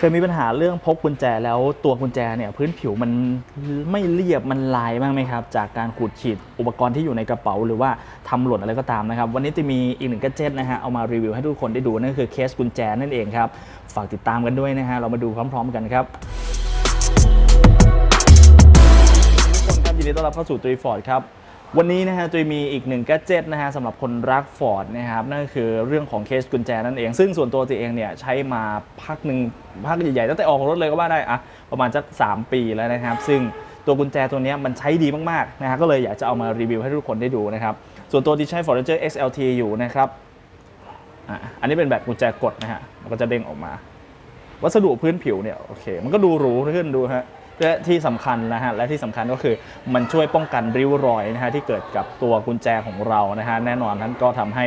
เคยมีปัญหาเรื่องพกกุญแจแล้วตัวกุญแจเนี่ยพื้นผิวมันไม่เรียบมันลายบ้างไหมครับ จากการขูดขีดอุปกรณ์ที่อยู่ในกระเป๋า หรือว่าทำหล่นอะไรก็ตามนะครับ วันนี้จะมีอีกหนึ่งกระเจ็ตนะฮะเอามารีวิวให้ทุกคนได้ดูนั่นคือเคสกุญแจนั่นเองครับ ฝากติดตามกันด้วยนะฮะเรามาดูพร้อม ๆ กันครับทุกคนครับยินดีต้อนรับเข้าสู่ตุยฟอร์ดครับ วันนี้นะฮะตุยมีอีกหนึ่งแกจิตนะฮะสำหรับคนรักฟอร์ดนะครับนั่นก็คือเรื่องของเคสกุญแจนั่นเอง ซึ่งส่วนตัวตัวเองเนี่ยใช้มาพักหนึ่งพักใหญ่ๆตั้งแต่ออกรถเลยก็ว่าได้อะประมาณสัก3 ปีแล้วนะครับ ซึ่งตัวกุญแจตัวนี้มันใช้ดีมากๆนะฮะก็เลยอยากจะเอามารีวิวให้ทุกคนได้ดูนะครับ ส่วนตัวที่ใช้ Ford Ranger XLT อยู่นะครับอะอันนี้เป็นแบบกุญแจกดนะฮะมันก็จะเด้งออกมา วัสดุพื้นผิวเนี่ยโอเค มันก็ดูหรูขึ้นดูฮะ และที่สำคัญนะฮะและที่สำคัญก็คือมันช่วยป้องกันริ้วรอยนะฮะที่เกิดกับตัวกุญแจของเรานะฮะแน่นอนนั้นก็ทำให้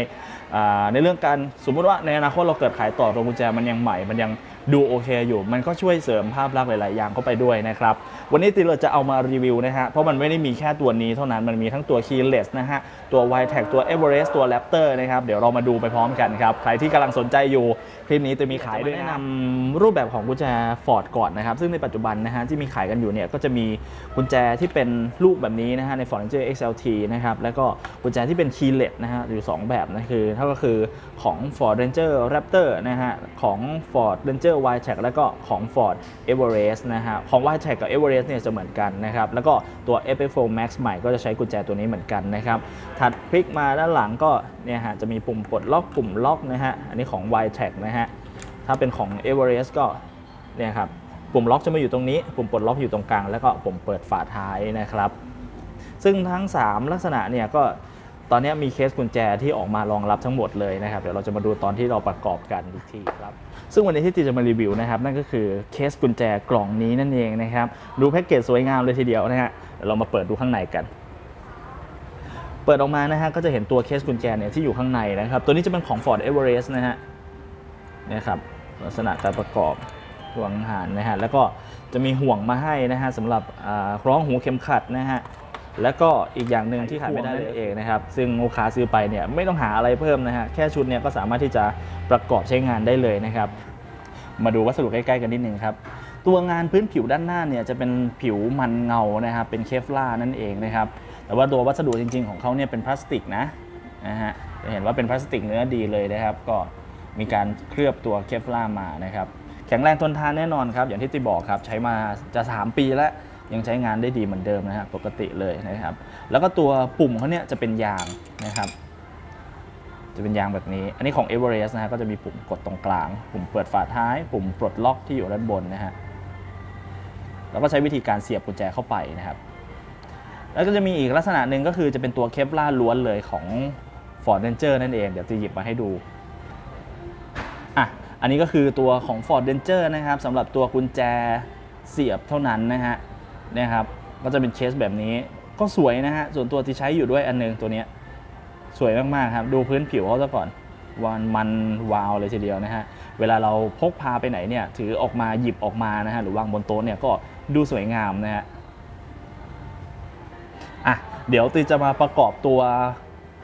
อ่าในเรื่องการสมมุติว่าในอนาคตเราเกิดขายต่อตัวกุญแจมันยังใหม่มันยัง ดูโอเคอยู่ มันก็ช่วยเสริมภาพลักษณ์หลาย ๆ อย่างเข้าไปด้วยนะครับ วันนี้ติเราจะเอามารีวิวนะฮะ เพราะมันไม่ได้มีแค่ตัวนี้เท่านั้น มันมีทั้งตัว keyless นะฮะ ตัว y t a g ตัว Everest ตัว Raptor นะครับ เดี๋ยวเรามาดูไปพร้อมกันครับ ใครที่กำลังสนใจอยู่ คลิปนี้จะมีขายด้วยนะแนะนำรูปแบบของกุญแจ Ford ก่อนนะครับ ซึ่งในปัจจุบันนะฮะที่มีขายกันอยู่เนี่ยก็จะมีกุญแจที่เป็นลูกแบบนี้นะฮะใน Ford Ranger XLT นะครับ แล้วก็กุญแจที่เป็น keyless นะฮะอยู่ 2 แบบนะคือเท่าก็คือของ Ford Ranger Raptor นะฮะของ Ford Ranger y t a g แล้วก็ของ Ford Everest นะฮะของ y t a g กับ Everest เนี่ยจะเหมือนกันนะครับแล้วก็ตัว FF4 Max ใหม่ก็จะใช้กุญแจตัวนี้เหมือนกันนะครับถัดพลิกมาด้านหลังก็เนี่ยฮะจะมีปุ่มปลดล็อกปุ่มล็อกนะฮะอันนี้ของ y t a g นะฮะถ้าเป็นของ Everest ก็เนี่ยครับปุ่มล็อกจะมาอยู่ตรงนี้ ปุ่มปลดล็อกอยู่ตรงกลาง แล้วก็ปุ่มเปิดฝาท้ายนะครับ ซึ่งทั้ง 3 ลักษณะเนี่ยก็ ตอนนี้มีเคสกุญแจที่ออกมารองรับทั้งหมดเลยนะครับเดี๋ยวเราจะมาดูตอนที่เราประกอบกันอีกทีครับซึ่งวันนี้ที่ตีจะมารีวิวนะครับนั่นก็คือเคสกุญแจกล่องนี้นั่นเองนะครับดูแพ็กเกจสวยงามเลยทีเดียวนะฮะเดี๋ยวเรามาเปิดดูข้างในกันเปิดออกมานะฮะก็จะเห็นตัวเคสกุญแจเนี่ยที่อยู่ข้างในนะครับ ตัวนี้จะเป็นของ Ford Everest นะฮะนี่ครับลักษณะการประกอบห่วงหานนะฮะแล้วก็จะมีห่วงมาให้นะฮะสำหรับอ่าคล้องหูเข็มขัดนะฮะ แล้วก็อีกอย่างหนึ่งที่ขาดไม่ได้นั่นเองนะครับ ซึ่งลูกค้าซื้อไปเนี่ยไม่ต้องหาอะไรเพิ่มนะฮะแค่ชุดเนี่ยก็สามารถที่จะประกอบใช้งานได้เลยนะครับ มาดูวัสดุใกล้ๆกันนิดนึงครับตัวงานพื้นผิวด้านหน้าเนี่ยจะเป็นผิวมันเงานะครับเป็นเคฟลาร์นั่นเองนะครับ แต่ว่าตัววัสดุจริง ๆ ของเขาเนี่ยเป็นพลาสติกนะนะฮะจะเห็นว่าเป็นพลาสติกเนื้อดีเลยนะครับ ก็มีการเคลือบตัวเคฟลาร์มานะครับ แข็งแรงทนทานแน่นอนครับ อย่างที่ติบอกครับใช้มาจะ 3 ปีแล้ว ยังใช้งานได้ดีเหมือนเดิมนะฮะปกติเลยนะครับ แล้วก็ตัวปุ่มเขาเนี่ยจะเป็นยางนะครับ จะเป็นยางแบบนี้ อันนี้ของ Everest นะฮะก็จะมีปุ่มกดตรงกลาง ปุ่มเปิดฝาท้าย ปุ่มปลดล็อกที่อยู่ด้านบนนะฮะแล้วก็ใช้วิธีการเสียบกุญแจเข้าไปนะครับ แล้วก็จะมีอีกลักษณะหนึ่งก็คือจะเป็นตัวเคปลาล้วนเลยของ Ford Ranger นั่นเองเดี๋ยวจะหยิบมาให้ดูอะอันนี้ก็คือตัวของ Ford Ranger นะครับสำหรับตัวกุญแจเสียบเท่านั้นนะฮะ นะครับก็จะเป็นเคสแบบนี้ก็สวยนะฮะส่วนตัวที่ใช้อยู่ด้วยอันหนึงตัวนี้สวยมากๆครับดูพื้นผิวเขาซะก่อนวันมันวาวเลยทีเดียวนะฮะเวลาเราพกพาไปไหนเนี่ยถือออกมาหยิบออกมานะฮะหรือวางบนโต๊ะเนี่ยก็ดูสวยงามนะฮะอะเดี๋ยวตีจะมาประกอบตัว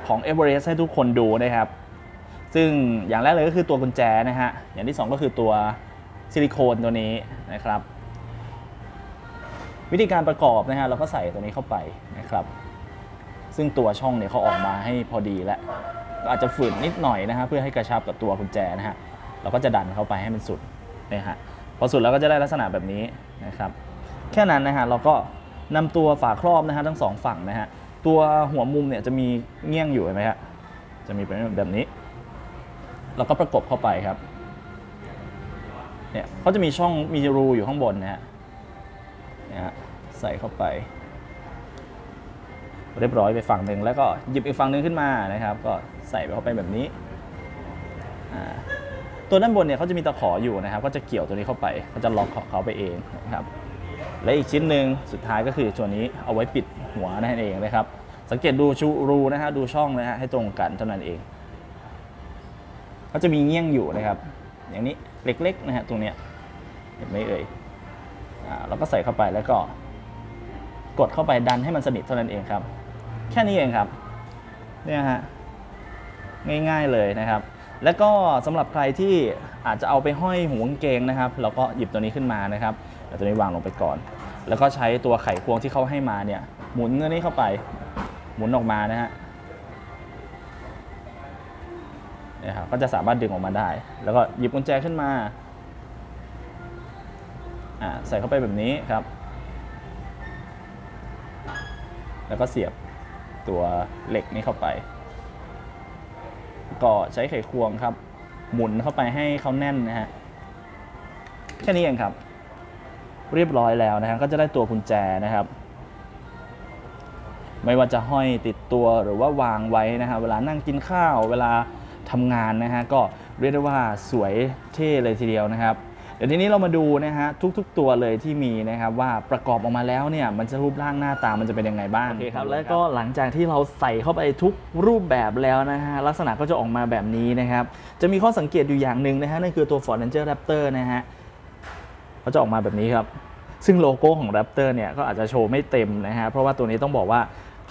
ของ Everest ให้ทุกคนดูนะครับ ซึ่งอย่างแรกเลยก็คือตัวกุญแจนะฮะอย่างที่สองก็คือตัวซิลิโคนตัวนี้นะครับ วิธีการประกอบนะฮะเราก็ใส่ตัวนี้เข้าไปนะครับ ซึ่งตัวช่องเนี่ยเขาออกมาให้พอดีแล้วก็อาจจะฝืนนิดหน่อยนะฮะเพื่อให้กระชับกับตัวกุญแจนะฮะเราก็จะดันเข้าไปให้มันสุดนะฮะพอสุดแล้วก็จะได้ลักษณะแบบนี้นะครับ แค่นั้นนะฮะเราก็นำตัวฝาครอบนะฮะทั้งสองฝั่งนะฮะตัวหัวมุมเนี่ยจะมีเงี้ยงอยู่เห็นไหมฮะจะมีเป็นแบบนี้ เราก็ประกบเข้าไปครับเนี่ยเขาจะมีช่องมีรูอยู่ข้างบนนะฮะ นี่ยฮะใส่เข้าไป เรียบร้อยไปฝั่งหนึ่งแล้วก็หยิบอีกฝั่งหนึ่งขึ้นมานะครับ ก็ใส่ไปเข้าไปแบบนี้ ตัวด้านบนเนี่ยเขาจะมีตะขออยู่นะครับ ก็จะเกี่ยวตัวนี้เข้าไปเขาจะล็อกเขาไปเองนะครับและอีกชิ้นหนึ่งสุดท้ายก็คือตัวนี้เอาไว้ปิดหัวนั่นเองนะครับ สังเกตดูชูรูนะฮะดูช่องนะฮะให้ตรงกันเท่านั้นเองเขาจะมีเงี้ยงอยู่นะครับ อย่างนี้เล็กๆนะฮะตรงเนี้ยเห็นไหมเอ่ย เราก็ใส่เข้าไปแล้วก็กดเข้าไปดันให้มันสนิทเท่านั้นเองครับ แค่นี้เองครับเนี่ยฮะง่ายๆเลยนะครับ แล้วก็สำหรับใครที่อาจจะเอาไปห้อยหูกางเกงนะครับ เราก็หยิบตัวนี้ขึ้นมานะครับเดี๋ยวตัวนี้วางลงไปก่อน แล้วก็ใช้ตัวไขควงที่เขาให้มาเนี่ยหมุนตัวนี้เข้าไปหมุนออกมานะฮะเนี่ยครับก็จะสามารถดึงออกมาได้ แล้วก็หยิบกุญแจขึ้นมา ใส่เข้าไปแบบนี้ครับ แล้วก็เสียบตัวเหล็กนี้เข้าไป ก็ใช้ไขควงครับ หมุนเข้าไปให้เขาแน่นนะฮะ แค่นี้เองครับ เรียบร้อยแล้วนะฮะ ก็จะได้ตัวกุญแจนะครับ ไม่ว่าจะห้อยติดตัวหรือว่าวางไว้นะฮะ เวลานั่งกินข้าว เวลาทำงานนะฮะ ก็เรียกได้ว่าสวยเท่เลยทีเดียวนะครับ เดี๋ยวทีนี้เรามาดูนะฮะทุก ๆ ตัวเลยที่มีนะครับว่าประกอบออกมาแล้วเนี่ยมันจะรูปร่างหน้าตามันจะเป็นยังไงบ้างโอเคครับแล้วก็หลังจากที่เราใส่เข้าไปทุกรูปแบบแล้วนะฮะลักษณะก็จะออกมาแบบนี้นะครับจะมีข้อสังเกตอยู่อย่างหนึ่งนะฮะนั่นคือตัว Ford Ranger Raptor นะฮะเขาจะออกมาแบบนี้ครับซึ่งโลโก้ของ Raptor เนี่ยก็อาจจะโชว์ไม่เต็มนะฮะเพราะว่าตัวนี้ต้องบอกว่า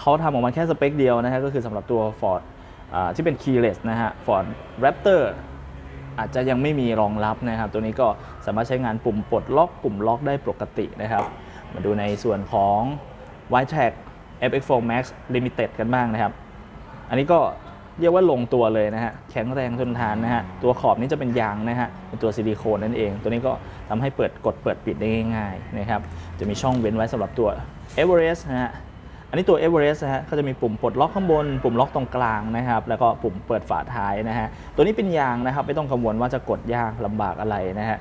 เขาทำออกมาแค่สเปคเดียวนะฮะก็คือสำหรับตัว Ford อ่าที่เป็น keyless นะฮะ Ford Raptor อาจจะยังไม่มีรองรับนะครับ ตัวนี้ก็สามารถใช้งานปุ่มปลดล็อกปุ่มล็อกได้ปกตินะครับ มาดูในส่วนของ w i t e t a g FX4 Max Limited กันบ้างนะครับ อันนี้ก็เรียกว่าลงตัวเลยนะฮะ แข็งแรงทนทานนะฮะ ตัวขอบนี้จะเป็นยางนะฮะ เป็นตัวซิลิโคนนั่นเอง ตัวนี้ก็ทำให้เปิดกดเปิดปิดได้ง่ายๆนะครับ จะมีช่องเว้นไว้สำหรับตัว Everest นะฮะ อันนี้ตัว Everest นะฮะก็จะมีปุ่มปลดล็อกข้างบน ปุ่มล็อกตรงกลางนะครับ แล้วก็ปุ่มเปิดฝาท้ายนะฮะ ตัวนี้เป็นยางนะครับ ไม่ต้องกังวลว่าจะกดยากลำบากอะไรนะฮะ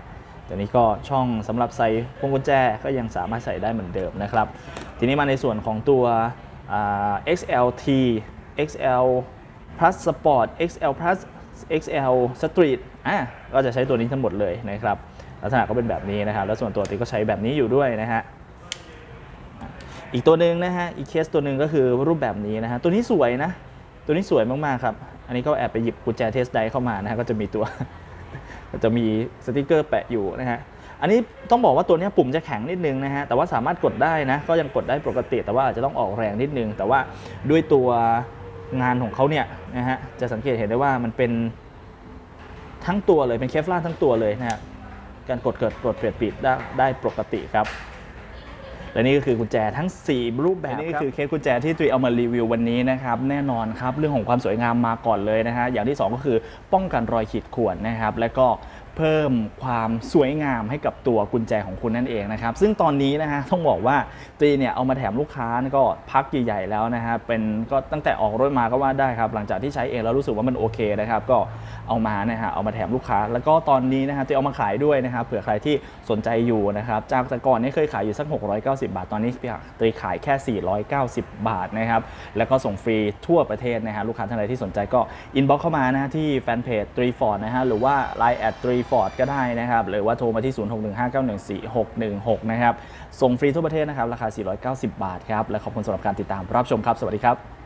ตัวนี้ก็ช่องสำหรับใส่พวงกุญแจก็ยังสามารถใส่ได้เหมือนเดิมนะครับ ทีนี้มาในส่วนของตัว XLT XL Plus Sport XL Plus XL Street อะก็จะใช้ตัวนี้ทั้งหมดเลยนะครับ ลักษณะก็เป็นแบบนี้นะครับ แล้วส่วนตัวติ๊กก็ใช้แบบนี้อยู่ด้วยนะฮะ อีกตัวหนึ่งนะฮะอีกเคสตัวหนึ่งก็คือรูปแบบนี้นะฮะตัวนี้สวยนะ ตัวนี้สวยมากๆครับ อันนี้ก็แอบไปหยิบกุญแจเทสไดเข้ามานะฮะก็จะมีตัว ก็จะมีสติกเกอร์แปะอยู่นะฮะอันนี้ต้องบอกว่าตัวนี้ปุ่มจะแข็งนิดนึงนะฮะแต่ว่าสามารถกดได้นะก็ยังกดได้ปกติ แต่ว่าอาจจะต้องออกแรงนิดนึง แต่ว่าด้วยตัวงานของเขาเนี่ยนะฮะจะสังเกตเห็นได้ว่ามันเป็นทั้งตัวเลยเป็นเคฟลาทั้งตัวเลยนะฮะการกดเกิดกดเปลี่ยนปิดได้ได้ปกติครับ และนี่ก็คือกุญแจทั้ง 4 รูปแบบนี่ก็คือเคสกุญแจที่ตุยเอามารีวิววันนี้นะครับแน่นอนครับเรื่องของความสวยงามมาก่อนเลยนะฮะอย่างที่ 2 ก็คือป้องกันรอยขีดข่วนนะครับและก็ เพิ่มความสวยงามให้กับตัวกุญแจของคุณนั่นเองนะครับ ซึ่งตอนนี้นะฮะต้องบอกว่าตีเนี่ยเอามาแถมลูกค้าก็พักใหญ่ๆแล้วนะฮะเป็นก็ตั้งแต่ออกรถมาก็ว่าได้ครับ หลังจากที่ใช้เองแล้วรู้สึกว่ามันโอเคนะครับ ก็เอามานะฮะเอามาแถมลูกค้า แล้วก็ตอนนี้นะฮะจะเอามาขายด้วยนะครับเผื่อใครที่สนใจอยู่นะครับจากแต่ก่อนนี่เคยขายอยู่สัก 690 บาท ตอนนี้ตีขายแค่ 490 บาทนะครับแล้วก็ส่งฟรีทั่วประเทศนะฮะลูกค้าท่านใดที่สนใจก็อินบ็อกเข้ามานะฮะที่แฟนเพจ3 Ford นะฮะหรือว่าฟอร์ดก็ได้นะครับ หรือว่าโทรมาที่ 0615914616 นะครับ ส่งฟรีทั่วประเทศนะครับ ราคา 490 บาทครับ และขอบคุณสำหรับการติดตามรับชมครับ สวัสดีครับ